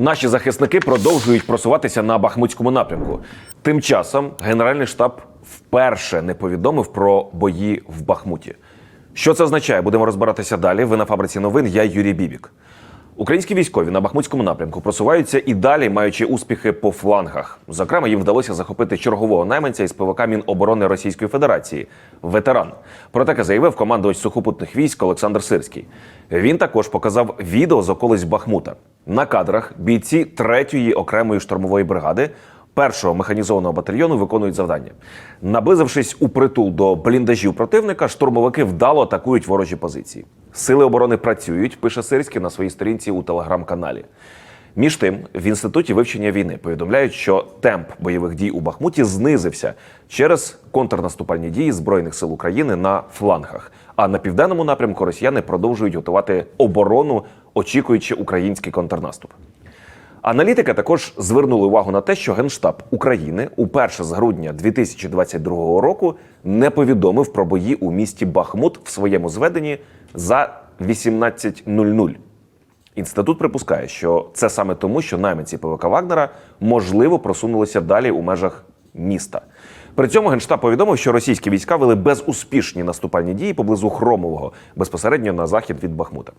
Наші захисники продовжують просуватися на Бахмутському напрямку. Тим часом Генеральний штаб вперше не повідомив про бої в Бахмуті. Що це означає? Будемо розбиратися далі. Ви на фабриці новин. Я Юрій Бібік. Українські військові на Бахмутському напрямку просуваються і далі, маючи успіхи по флангах. Зокрема, їм вдалося захопити чергового найманця із ПВК Міноборони Російської Федерації ветеран. Про таке заявив командувач сухопутних військ Олександр Сирський. Він також показав відео з околиць Бахмута. На кадрах бійці 3-ї окремої штурмової бригади першого механізованого батальйону виконують завдання. Наблизившись у притул до бліндажів противника, штурмовики вдало атакують ворожі позиції. Сили оборони працюють, пише Сирський на своїй сторінці у телеграм-каналі. Між тим, в інституті вивчення війни повідомляють, що темп бойових дій у Бахмуті знизився через контрнаступальні дії збройних сил України на флангах. А на південному напрямку росіяни продовжують готувати оборону, очікуючи український контрнаступ. Аналітики також звернули увагу на те, що Генштаб України уперше з грудня 2022 року не повідомив про бої у місті Бахмут в своєму зведенні за 18.00. Інститут припускає, що це саме тому, що найманці ПВК Вагнера можливо просунулися далі у межах міста. При цьому генштаб повідомив, що російські війська вели безуспішні наступальні дії поблизу Хромового, безпосередньо на захід від Бахмута.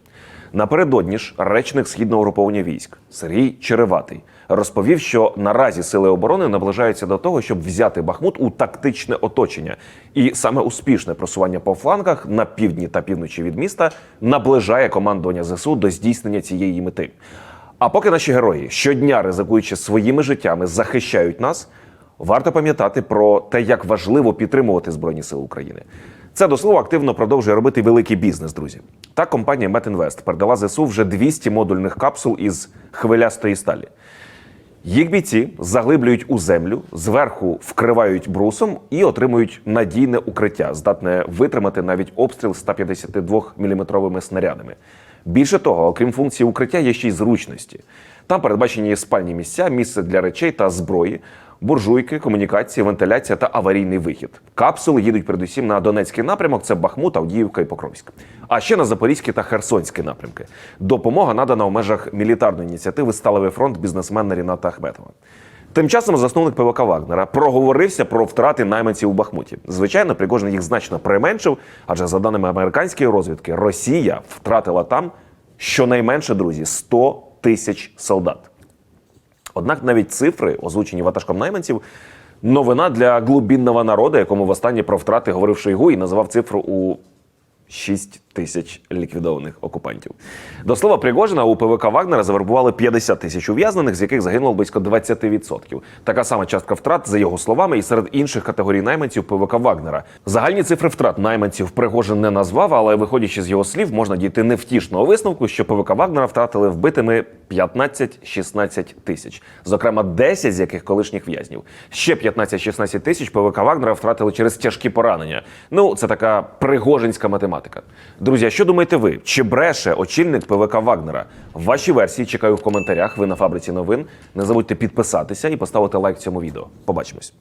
Напередодні ж речник східного угруповання військ Сергій Череватий розповів, що наразі сили оборони наближаються до того, щоб взяти Бахмут у тактичне оточення, і саме успішне просування по флангах на півдні та півночі від міста наближає командування ЗСУ до здійснення цієї мети. А поки наші герої щодня ризикуючи своїми життями, захищають нас. Варто пам'ятати про те, як важливо підтримувати Збройні Сили України. Це до слова активно продовжує робити великий бізнес, друзі. Так, компанія Метінвест передала ЗСУ вже 200 модульних капсул із хвилястої сталі. Їх бійці заглиблюють у землю, зверху вкривають брусом і отримують надійне укриття, здатне витримати навіть обстріл 152-мм снарядами. Більше того, окрім функції укриття, є ще й зручності. Там передбачені спальні місця, місце для речей та зброї, буржуйки, комунікації, вентиляція та аварійний вихід. Капсули їдуть передусім на Донецький напрямок: це Бахмут, Авдіївка і Покровськ. А ще на Запорізький та Херсонський напрямки. Допомога надана у межах мілітарної ініціативи Сталевий фронт бізнесмена Ріната Ахметова. Тим часом засновник ПВК Вагнера проговорився про втрати найманців у Бахмуті. Звичайно, Пригожин їх значно применшив, адже за даними американської розвідки, Росія втратила там щонайменше друзі 100 тисяч солдат. Однак навіть цифри, озвучені ватажком найманців, новина для глубінного народу, якому востаннє про втрати говорив Шойгу і називав цифру у 6 тисяч ліквідованих окупантів. До слова, Пригожина у ПВК Вагнера завербували 50 тисяч ув'язнених, з яких загинуло близько 20%. Така сама частка втрат, за його словами, і серед інших категорій найманців ПВК Вагнера. Загальні цифри втрат найманців Пригожин не назвав, але виходячи з його слів, можна дійти невтішного висновку, що ПВК Вагнера втратили вбитими 15-16 тисяч, зокрема 10 з яких колишніх в'язнів. Ще 15-16 тисяч ПВК Вагнера втратили через тяжкі поранення. Ну, це така пригожинська математика. Друзі, а що думаєте ви? Чи бреше очільник ПВК Вагнера? Ваші версії чекаю в коментарях. Ви на фабриці новин. Не забудьте підписатися і поставити лайк цьому відео. Побачимось.